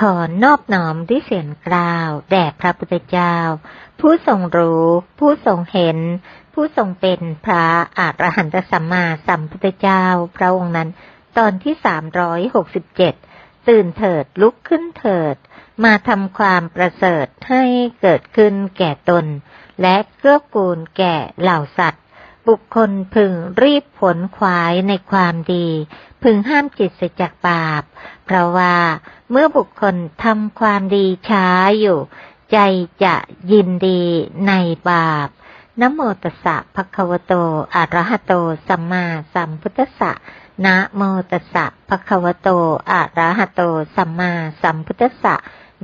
ขอนอบน้อมด้วยเสียงกล่าว แด่พระพุทธเจ้า ผู้ทรงรู้ ผู้ทรงเห็น ผู้ทรงเป็นพระอรหันตสัมมาสัมพุทธเจ้า พระองค์นั้น ตอนที่สามร้อยหกสิบเจ็ดตื่นเถิดลุกขึ้นเถิด มาทำความประเสริฐให้เกิดขึ้นแก่ตน และเกื้อกูลแก่เหล่าสัตว์ บุคคลพึงรีบผลขวายในความดี พึงห้ามจิตเสียจากบาป เพราะว่าเมื่อบุคคลทำความดีช้าอยู่ ใจจะยินดีในบาปนะโมตัสสะภะคะวะโตอะระหะโต สัมมาสัมพุทธัสสะนะโมตัสสะภะคะวะโตอะระหะโต สัมมาสัมพุทธัสสะ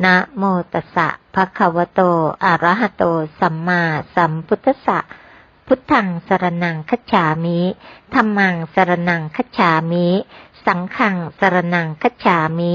นะโมตัสสะภะคะวะโตอะระหะโต สัมมาสัมพุทธัสสะ พุทธังสรนังคัจฉามิธรรมังสรนังคัจฉามิ สังฆังสรนังคัจฉามิ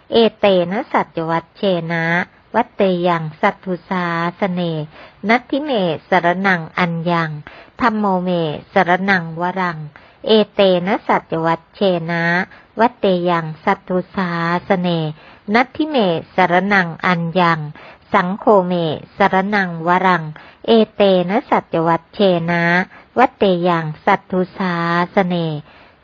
เอเตนะสัจวัตเชนะ วัตเตยังสัตถุสาสเน นัตทิเมสรนังอัญญังธรรมโมเมสรนังวรัง เอเตนะสัจวัตเชนะ วัตเตยังสัตถุสาสเน นัตทิเมสรนังอัญญังสังโฆเมสรนังวรัง เอเตนะสัจวัตเชนะ วัตเตยังสัตถุสาสเน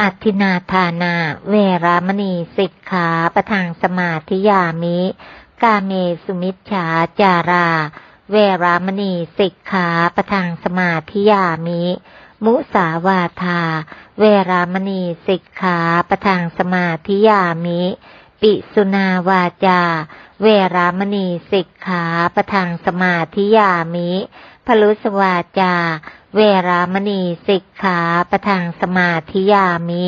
อัตินาทานา เวรามณีสิกขาประทังสมาธิยามิ กาเมสุมิชฉาจารา เวรามณีสิกขาประทังสมาธิยามิ มุสาวาทา เวรามณีสิกขาประทังสมาธิยามิ ปิสุนาวาจา เวรามณีสิกขาประทังสมาธิยามิพลุสวาจา เวรามณีสิกขาประทังสมาธิยามิ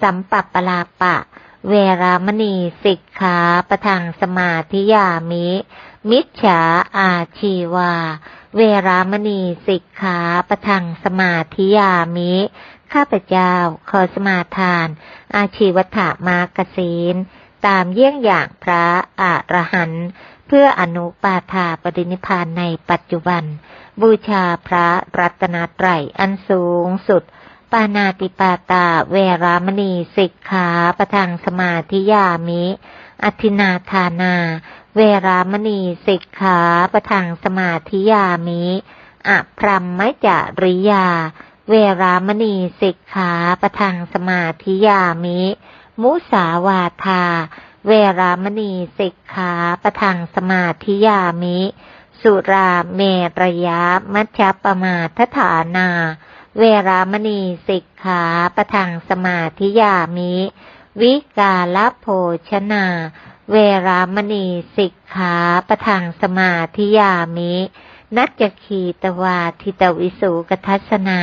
สัมปัปปลาปะ เวรามณีสิกขาประทังสมาธิยามิ มิจฉาอาชีวา เวรามณีสิกขาประทังสมาธิยามิ ข้าพเจ้าขอสมาทาน อาชีวถามากศีลตามเยี่ยงอย่างพระอรหันต์ เพื่ออนุปาทาปรินิพพานในปัจจุบัน บูชาพระรัตนตรัยอันสูงสุด ปานาติปาตาเวรามณีสิกขาประทังสมาธิยามิ อธินาทานา เวรามณีสิกขาประทังสมาธิยามิอะพรัมมจาริยา เวรามณีสิกขาประทังสมาธิยามิ มุสาวาทา เวรามณีสิกขาประทังสมาธิยามิ สุราเมรยะมัชฌปมาทฐานา เวรามณีสิกขาประทังสมาธิยามิ วิกาลโภชนา เวรามณีสิกขาประทังสมาธิยามิ นัจคีตวาทิตวิสุกทัสนา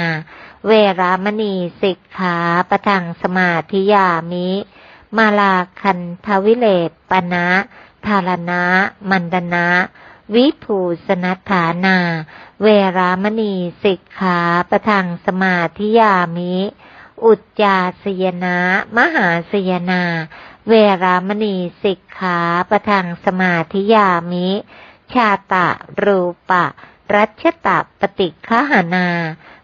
เวรามณีสิกขาประทังสมาธิยามิ มาลาคันทวิเลปปนะทารณะ มันดนะ วิภูสนัฐานา เวรามณีสิกขาประทังสมาธิยามิ อุจจาสยนะ มหาสยนา เวรามณีสิกขาประทังสมาธิยามิ ชาตะรูปะ รัชตะปฏิคหานา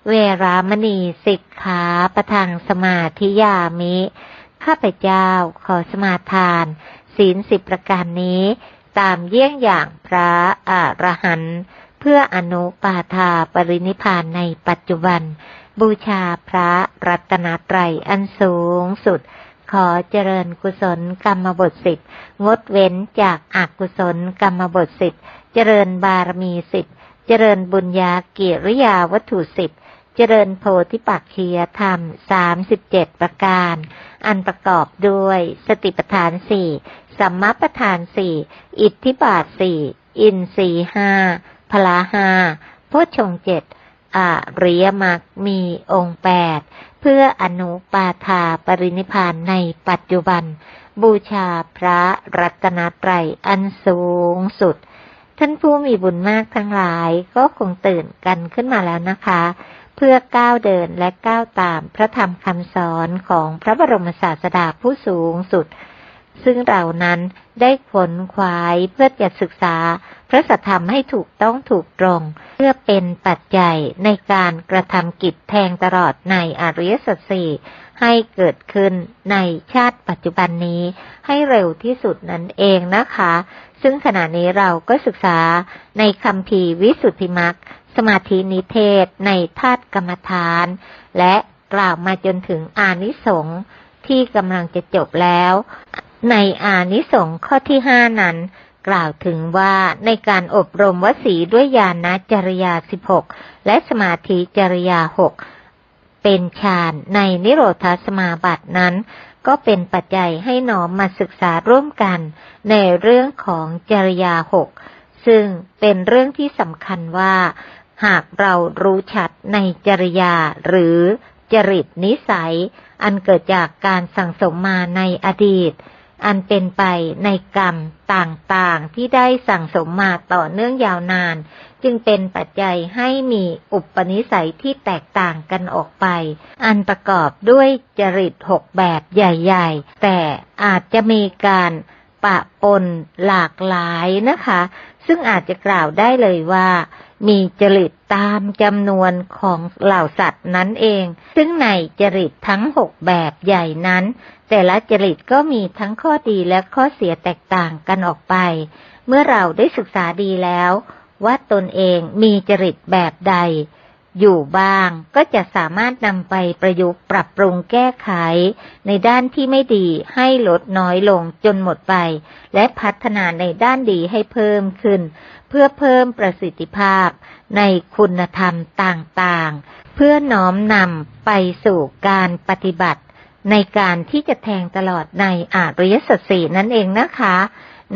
เวรามณีสิกขาประทังสมาธิยามิ ข้าพเจ้าขอสมาทาน ศีลสิบประการนี้ ตามเยี่ยงอย่างพระอรหันต์เพื่ออนุปาทาปรินิพานในปัจจุบัน บูชาพระรัตนตรัยอันสูงสุด ขอเจริญกุศลกรรมบทสิบงดเว้นจากอากุศลกรรมบทสิบเจริญบารมีสิบเจริญบุญญาเกียริยาวัตถุสิบ เจริญโพธิปักขียธรรมสามสิบเจ็ดประการ อันประกอบด้วยสติปัฏฐานสี่สัมมาปัฏฐานสี่อิทธิบาทสี่อินสีห้าพลาห้าโพชฌงเจ็ดอริยมรรคมีองค์แปดเพื่ออนุปาทาปรินิพานในปัจจุบัน บูชาพระรัตนตรัยอันสูงสุด ท่านผู้มีบุญมากทั้งหลายก็คงตื่นกันขึ้นมาแล้วนะคะ เพื่อก้าวเดินและก้าวตามพระธรรมคำสอนของพระบรมศาสดาผู้สูงสุด ซึ่งเรานั้นได้ขวนขวายเพื่อจะศึกษาพระสัทธรรมให้ถูกต้องถูกตรง เพื่อเป็นปัจจัยในการกระทำกิจแทงตลอดในอริยสัจสี่ให้เกิดขึ้นในชาติปัจจุบันนี้ให้เร็วที่สุดนั่นเองนะคะ ซึ่งขณะนี้เราก็ศึกษาในคำพีวิสุทธิมัก สมาธินิเทศในธาตุกรรมฐาน และกล่าวมาจนถึงอานิสงส์ที่กำลังจะจบแล้ว ในอานิสงส์ข้อที่ห้านั้น กล่าวถึงว่าในการอบรมวสีด้วยญาณจริยาสิบหกและสมาธิจริยาหกเป็นฌานในนิโรธาสมาบัตินั้น ก็เป็นปัจจัยให้น้อมมาศึกษาร่วมกัน ในเรื่องของจริยาหกซึ่งเป็นเรื่องที่สำคัญว่า หากเรารู้ชัดในจริยาหรือจริตนิสัย อันเกิดจากการสั่งสมมาในอดีต อันเป็นไปในกรรมต่างๆที่ได้สั่งสมมาต่อเนื่องยาวนาน จึงเป็นปัจจัยให้มีอุปนิสัยที่แตกต่างกันออกไป อันประกอบด้วยจริตหกแบบใหญ่ ๆ แต่อาจจะมีการปะปนหลากหลายนะคะ ซึ่งอาจจะกล่าวได้เลยว่า มีจริตตามจำนวนของเหล่าสัตว์นั้นเอง ซึ่งในจริตทั้งหกแบบใหญ่นั้น แต่ละจริตก็มีทั้งข้อดีและข้อเสียแตกต่างกันออกไป เมื่อเราได้ศึกษาดีแล้ว ว่าตนเองมีจริตแบบใด อยู่บ้างก็จะสามารถนำไปประยุกต์ปรับปรุงแก้ไข ในด้านที่ไม่ดีให้ลดน้อยลงจนหมดไป และพัฒนาในด้านดีให้เพิ่มขึ้น เพื่อเพิ่มประสิทธิภาพในคุณธรรมต่างๆ เพื่อน้อมนำไปสู่การปฏิบัติ ในการที่จะแทงตลอดในอริยสัจสี่นั่นเองนะคะ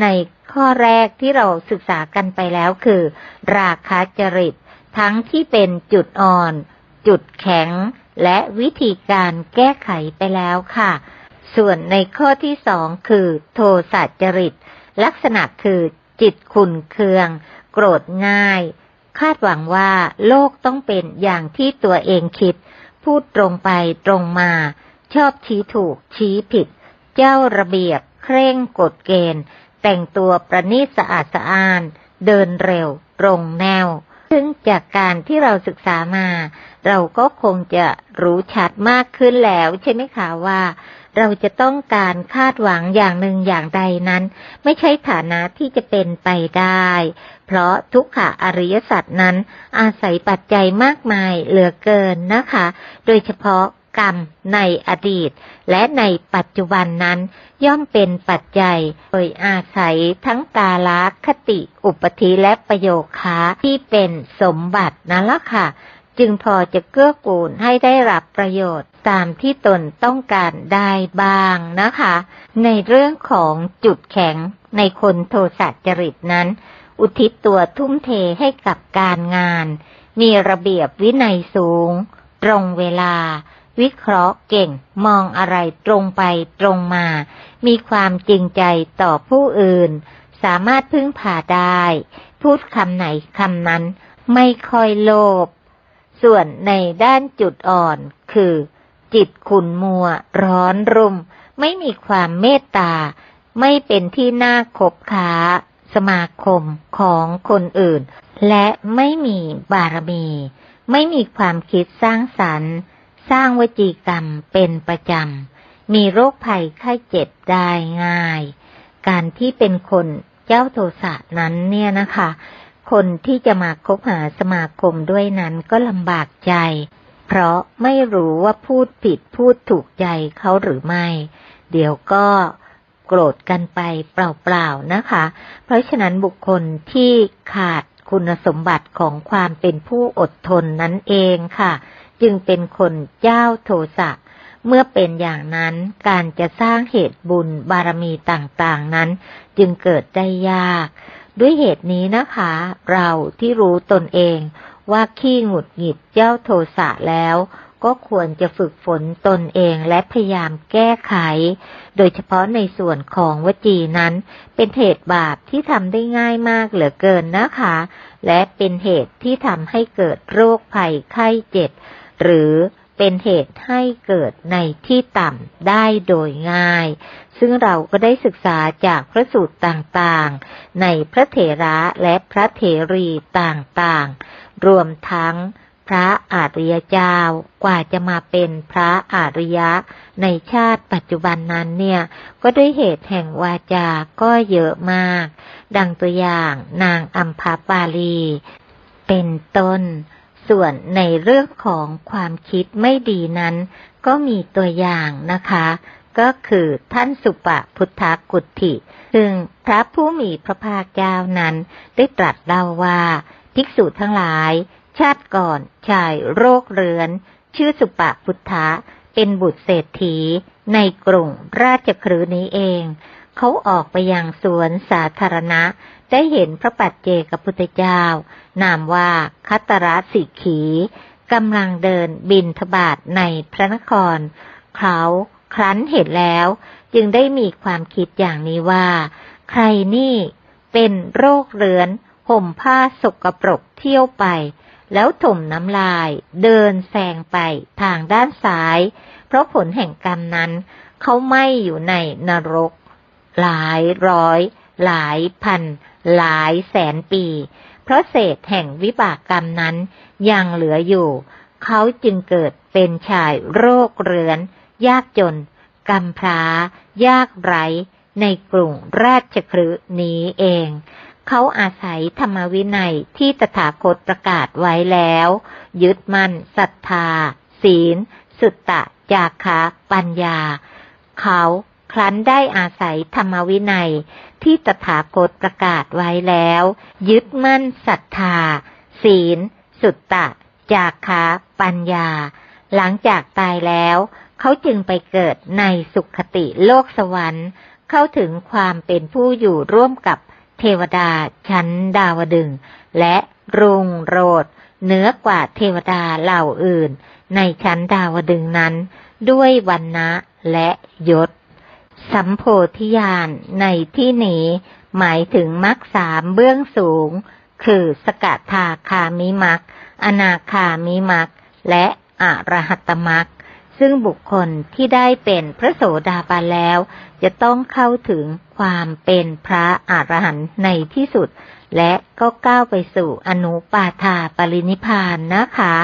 ในข้อแรกที่เราศึกษากันไปแล้วคือ ราคาจริต ทั้งที่เป็นจุดอ่อน จุดแข็ง และวิธีการแก้ไขไปแล้วค่ะ ส่วนในข้อที่สองคือ โทสะจริต ลักษณะคือจิตขุนเคือง โกรธง่าย คาดหวังว่าโลกต้องเป็นอย่างที่ตัวเองคิด พูดตรงไปตรงมา ชอบชี้ถูกชี้ผิด เจ้าระเบียบ เคร่งกฎเกณฑ์ แต่งตัวประณีตสะอาดสะอ้าน เดินเร็ว ตรงแนว ซึ่งจากการที่เราศึกษามา เราก็คงจะรู้ชัดมากขึ้นแล้วใช่ไหมคะว่าเราจะต้องการคาดหวังอย่างหนึ่งอย่างใดนั้น ไม่ใช่ฐานะที่จะเป็นไปได้ เพราะทุกขะอริยสัจนั้น อาศัยปัจจัยมากมายเหลือเกินนะคะ โดยเฉพาะ กรรมในอดีต และในปัจจุบันนั้น ย่อมเป็นปัจจัยโดยอาศัยทั้งกาลคติ อุปธิและประโยคาที่เป็นสมบัตินั่นละค่ะ จึงพอจะเกื้อกูลให้ได้รับประโยชน์ตามที่ตนต้องการได้บ้างนะคะ ในเรื่องของจุดแข็งในคนโทสะจริตนั้น อุทิศตัวทุ่มเทให้กับการงาน มีระเบียบวินัยสูง ตรงเวลา วิเคราะห์เก่ง มองอะไรตรงไปตรงมา มีความจริงใจต่อผู้อื่น สามารถพึ่งพาได้ พูดคำไหนคำนั้น ไม่ค่อยโลภ ส่วนในด้านจุดอ่อนคือ จิตขุนมัว ร้อนรุม ไม่มีความเมตตา ไม่เป็นที่น่าคบค้า สมาคมของคนอื่น และไม่มีบารมี ไม่มีความคิดสร้างสรรค์ สร้างวจีกรรมเป็นประจำ มีโรคภัยไข้เจ็บได้ง่าย การที่เป็นคนเจ้าโทสะนั้นเนี่ยนะคะ คนที่จะมาคบหาสมาคมด้วยนั้นก็ลำบากใจ เพราะไม่รู้ว่าพูดผิดพูดถูกใจเขาหรือไม่ เดี๋ยวก็โกรธกันไปเปล่าๆนะคะ เพราะฉะนั้นบุคคลที่ขาดคุณสมบัติของความเป็นผู้อดทนนั้นเองค่ะ จึงเป็นคนเจ้าโทสะ เมื่อเป็นอย่างนั้นการจะสร้างเหตุบุญบารมีต่างๆนั้น จึงเกิดได้ยาก ด้วยเหตุนี้นะคะ เราที่รู้ตนเองว่าขี้หงุดหงิดเจ้าโทสะแล้ว ก็ควรจะฝึกฝนตนเองและพยายามแก้ไข โดยเฉพาะในส่วนของวจีนั้น เป็นเหตุบาปที่ทำได้ง่ายมากเหลือเกินนะคะ และเป็นเหตุที่ทำให้เกิดโรคภัยไข้เจ็บ หรือเป็นเหตุให้เกิดในที่ต่ำได้โดยง่าย ซึ่งเราก็ได้ศึกษาจากพระสูตรต่างๆ ในพระเถระและพระเถรีต่างๆ รวมทั้งพระอาริยเจ้ากว่าจะมาเป็นพระอาริยะ ในชาติปัจจุบันนั้นเนี่ย ก็ด้วยเหตุแห่งวาจาก็เยอะมาก ดังตัวอย่างนางอัมพาปาลี เป็นต้น ส่วนในเรื่องของความคิดไม่ดีนั้น ก็มีตัวอย่างนะคะ ก็คือท่านสุปะพุทธกุติซึ่งพระผู้มีพระภาคเจ้านั้น ได้ตรัสเล่าว่าภิกษุทั้งหลาย ชาติก่อนชายโรคเรื้อน ชื่อสุปะพุทธะเป็นบุตรเศรษฐี ในกรุงราชครืนี้เอง เขาออกไปยังสวนสาธารณะ ได้เห็นพระปัจเจกพุทธเจ้า นามว่าคัตระสิขีกำลังเดินบินทบาทในพระนคร เขาครั้นเห็นแล้ว จึงได้มีความคิดอย่างนี้ว่า ใครนี่เป็นโรคเรื้อนห่มผ้าสกปรกเที่ยวไป แล้วถมน้ำลาย เดินแซงไปทางด้านซ้าย เพราะผลแห่งกรรมนั้น เขาไม่อยู่ในนรก หลายร้อย หลายพัน หลายแสนปี เพราะเศษแห่งวิบากกรรมนั้นยังเหลืออยู่ เขาจึงเกิดเป็นชายโรคเรื้อน ยากจนกำพร้า ยากไร้ ในกรุงราชครืนี้เอง เขาอาศัยธรรมวินัยที่ตถาคตประกาศไว้แล้ว ยึดมั่นศรัทธา ศีล สุตตะ จาคะ ปัญญา เขา ครั้นได้อาศัยธรรมวินัย ที่ตถาคตประกาศไว้แล้ว ยึดมั่นศรัทธา ศีล สุตตะ จาคะปัญญา หลังจากตายแล้ว เขาจึงไปเกิดในสุขติโลกสวรรค์ เข้าถึงความเป็นผู้อยู่ร่วมกับเทวดาชั้นดาวดึง และรุงโรดเหนือกว่าเทวดาเหล่าอื่น ในชั้นดาวดึงนั้น ด้วยวันนะและยศ สัมโพธิญาณในที่นี้หมายถึงมรรคสามเบื้องสูง คือสกทาคามิมักอนาคามิมักและอรหัตมักซึ่งบุคคลที่ได้เป็นพระโสดาบันแล้ว จะต้องเข้าถึงความเป็นพระอรหันต์ในที่สุด และก็ก้าวไปสู่อนุปาทาปรินิพพานนะคะ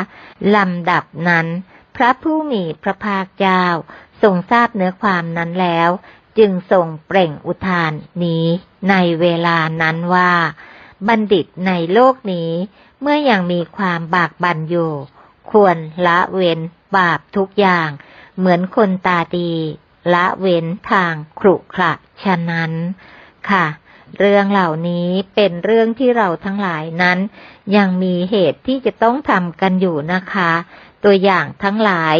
ลำดับนั้น พระผู้มีพระภาคเจ้า ทรงทราบเนื้อความนั้นแล้ว จึงทรงเปล่งอุทานนี้ในเวลานั้นว่า บัณฑิตในโลกนี้ เมื่ออยังมีความบากบั่นอยู่ ควรละเว้นบาปทุกอย่าง เหมือนคนตาดี ละเว้นทางขรุขระฉะนั้น ค่ะเรื่องเหล่านี้เป็นเรื่องที่เราทั้งหลายนั้น ยังมีเหตุที่จะต้องทำกันอยู่นะคะ ตัวอย่างทั้งหลาย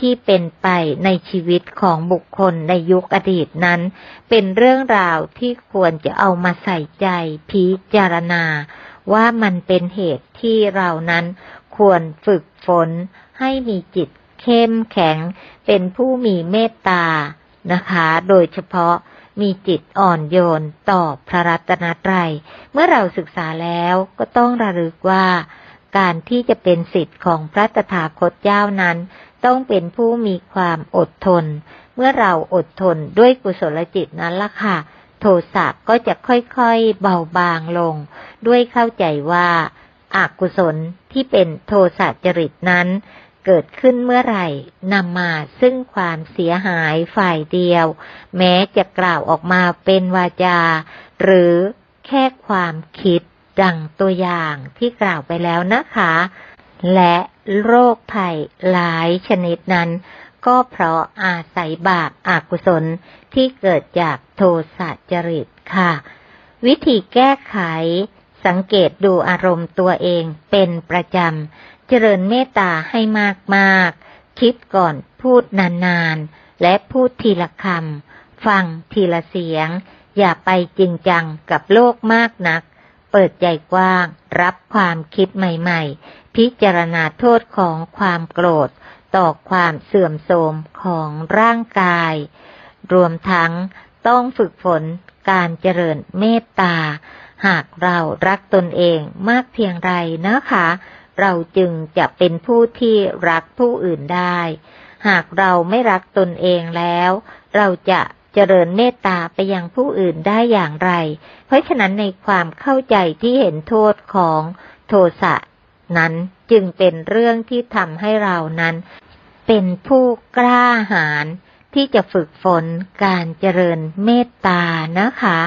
ที่เป็นไปในชีวิตของบุคคลในยุคอดีตนั้น เป็นเรื่องราวที่ควรจะเอามาใส่ใจพิจารณา ว่ามันเป็นเหตุที่เรานั้นควรฝึกฝนให้มีจิตเข้มแข็ง เป็นผู้มีเมตตานะคะ โดยเฉพาะมีจิตอ่อนโยนต่อพระรัตนตรัย เมื่อเราศึกษาแล้วก็ต้องระลึกว่า การที่จะเป็นสิทธิ์ของพระตถาคตเจ้านั้น ต้องเป็นผู้มีความอดทน เมื่อเราอดทนด้วยกุศลจิตนั้นล่ะค่ะ โทสะก็จะค่อยๆเบาบางลง ด้วยเข้าใจว่าอากุศลที่เป็นโทสะจริตนั้น เกิดขึ้นเมื่อไหร่นำมาซึ่งความเสียหายฝ่ายเดียว แม้จะกล่าวออกมาเป็นวาจา หรือแค่ความคิดดังตัวอย่างที่กล่าวไปแล้วนะคะ และโรคภัยหลายชนิดนั้น ก็เพราะอาศัยบาปอากุศลที่เกิดจากโทสะจริตค่ะ วิธีแก้ไข สังเกตดูอารมณ์ตัวเองเป็นประจำ เจริญเมตตาให้มากๆ คิดก่อนพูดนานๆ และพูดทีละคำ ฟังทีละเสียง อย่าไปจริงจังกับโลกมากนัก เปิดใจกว้าง รับความคิดใหม่ๆ พิจารณาโทษของความโกรธต่อความเสื่อมโทรมของร่างกาย รวมทั้งต้องฝึกฝนการเจริญเมตตา หากเรารักตนเองมากเพียงไรนะคะ เราจึงจะเป็นผู้ที่รักผู้อื่นได้ หากเราไม่รักตนเองแล้ว เราจะเจริญเมตตาไปยังผู้อื่นได้อย่างไร เพราะฉะนั้นในความเข้าใจที่เห็นโทษของโทสะ นั้นจึงเป็นเรื่องที่ทำให้เรานั้น เป็นผู้กล้าหาญที่จะฝึกฝนการเจริญเมตตานะคะ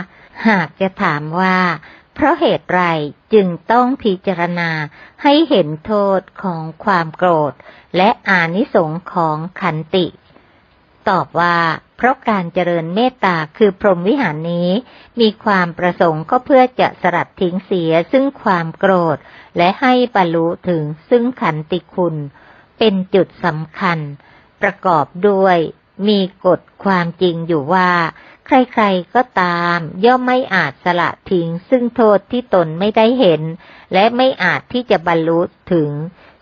หากจะถามว่า เพราะเหตุไรจึงต้องพิจารณาให้เห็นโทษของความโกรธ และอานิสงส์ของขันติ ตอบว่าเพราะการเจริญเมตตาคือพรหมวิหารนี้ มีความประสงค์ก็เพื่อจะสลัดทิ้งเสียซึ่งความโกรธ และให้บรรลุถึงซึ่งขันติคุณ เป็นจุดสำคัญ ประกอบด้วย มีกฎความจริงอยู่ว่า ใครๆก็ตาม ย่อมไม่อาจสละทิ้ง ซึ่งโทษที่ตนไม่ได้เห็น และไม่อาจที่จะบรรลุถึง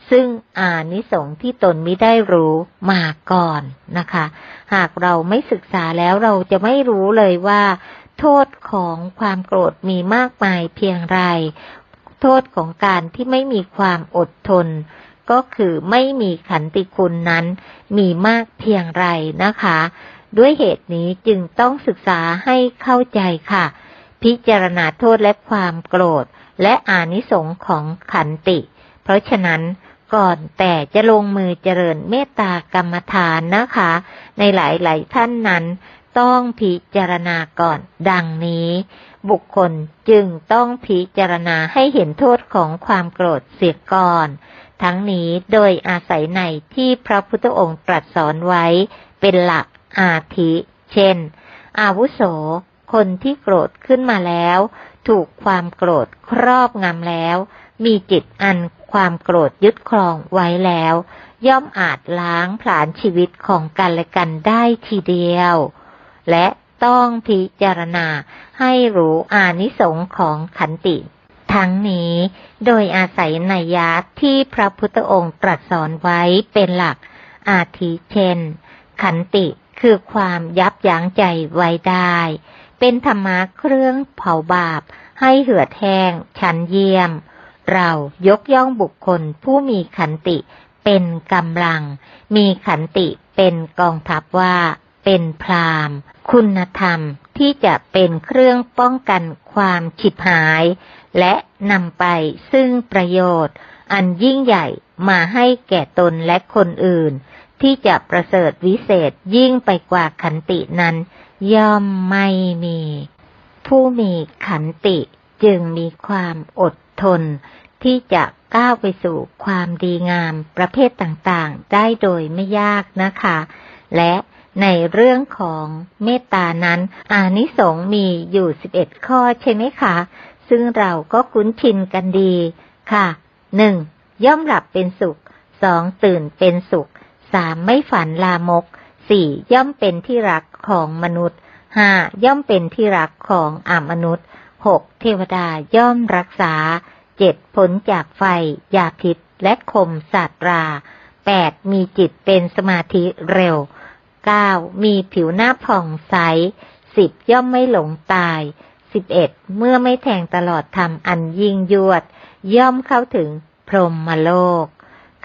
ซึ่งอานิสงส์ที่ตนไม่ได้รู้มาก่อนนะคะ หากเราไม่ศึกษาแล้วเราจะไม่รู้เลยว่าโทษของความโกรธมีมากมายเพียงไร โทษของการที่ไม่มีความอดทน ก็คือไม่มีขันติคุณนั้น มีมากเพียงไรนะคะ ด้วยเหตุนี้จึงต้องศึกษาให้เข้าใจค่ะ พิจารณาโทษและความโกรธ และอานิสงส์ของขันติ เพราะฉะนั้นก่อนแต่จะลงมือเจริญเมตตากรรมฐานนะคะ ในหลาย ๆ ท่านนั้น ต้องพิจารณาก่อน ดังนี้ บุคคลจึงต้องพิจารณาให้เห็นโทษของความโกรธเสียก่อน ทั้งนี้โดยอาศัยในที่พระพุทธองค์ตรัสสอนไว้เป็นหลักอาทิ เช่น อาวุโส คนที่โกรธขึ้นมาแล้ว ถูกความโกรธครอบงำแล้ว มีจิตอันความโกรธยึดครองไว้แล้ว ย่อมอาจล้างผลาญชีวิตของกันและกันได้ทีเดียว และต้องพิจารณาให้รู้อานิสงส์ของขันติ ทั้งนี้โดยอาศัยนัยยะที่พระพุทธองค์ตรัสสอนไว้เป็นหลัก อาทิเช่น ขันติคือความยับยั้งใจไว้ได้ เป็นธรรมะเครื่องเผาบาป ให้เหือดแห้งชั้นเยี่ยม เรายกย่องบุคคลผู้มีขันติเป็นกำลัง มีขันติเป็นกองทัพว่า เป็นพรามคุณธรรมที่จะเป็นเครื่องป้องกันความฉิบหาย และนำไปซึ่งประโยชน์ อันยิ่งใหญ่มาให้แก่ตนและคนอื่น ที่จะประเสริฐวิเศษยิ่งไปกว่าขันตินั้น ย่อมไม่มี ผู้มีขันติจึงมีความอดทน ที่จะก้าวไปสู่ความดีงามประเภทต่างๆ ได้โดยไม่ยากนะคะ และ ในเรื่องของเมตตานั้น อานิสงส์มีอยู่สิบเอ็ดข้อใช่ไหมคะ ซึ่งเราก็คุ้นชินกันดีค่ะหนึ่งย่อมหลับเป็นสุขสองตื่นเป็นสุขสามไม่ฝันลามกสี่ย่อมเป็นที่รักของมนุษย์ห้าย่อมเป็นที่รักของอามนุษย์หกเทวดาย่อมรักษาเจ็ดผลจากไฟยาพิษและคมศาสตราแปดมีจิตเป็นสมาธิเร็ว ก้ามีผิวหน้าผ่องใสสิบย่อมไม่หลงตายสิบเอ็ดเมื่อไม่แทงตลอดทำอันยิ่งยวด ย่อมเข้าถึงพรหมโลก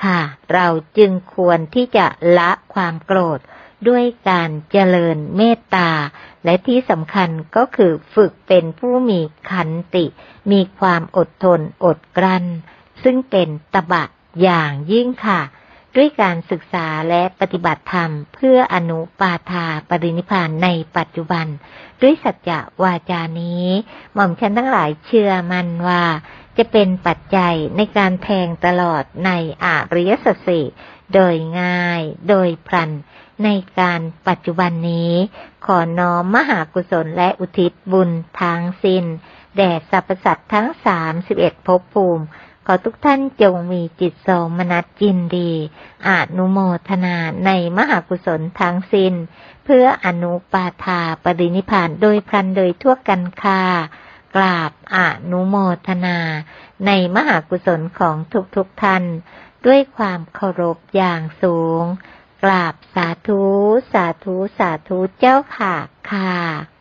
ค่ะ เราจึงควรที่จะละความโกรธด้วยการเจริญเมตตา และที่สำคัญก็คือฝึกเป็นผู้มีขันติ มีความอดทนอดกลั้น ซึ่งเป็นตบะอย่างยิ่งค่ะ ด้วยการศึกษาและปฏิบัติธรรม เพื่ออนุปาทาปรินิพานในปัจจุบัน ด้วยสัจจะวาจานี้ หม่อมฉันทั้งหลายเชื่อมันว่า จะเป็นปัจจัยในการแทงตลอดในอริยสัจสี่โดยง่าย โดยพลัน ในการปัจจุบันนี้ ขอน้อมมหากุศลและอุทิศบุญทางสิ้น แด่สรรพสัตว์ทั้งสามสิบเอ็ดภพภูมิ ขอทุกท่านจงมีจิตโสมนัสยินดีอานุโมทนาในมหากุศลทั้งสิ้น เพื่ออนุปาทาปรินิพานโดยพลันโดยทั่วกันค่ากราบอนุโมทนา ในมหากุศลของทุกๆทท่าน ด้วยความเคารพอย่างสูง กราบสาธุ สาธุ สาธุเจ้าค่ะค่ะ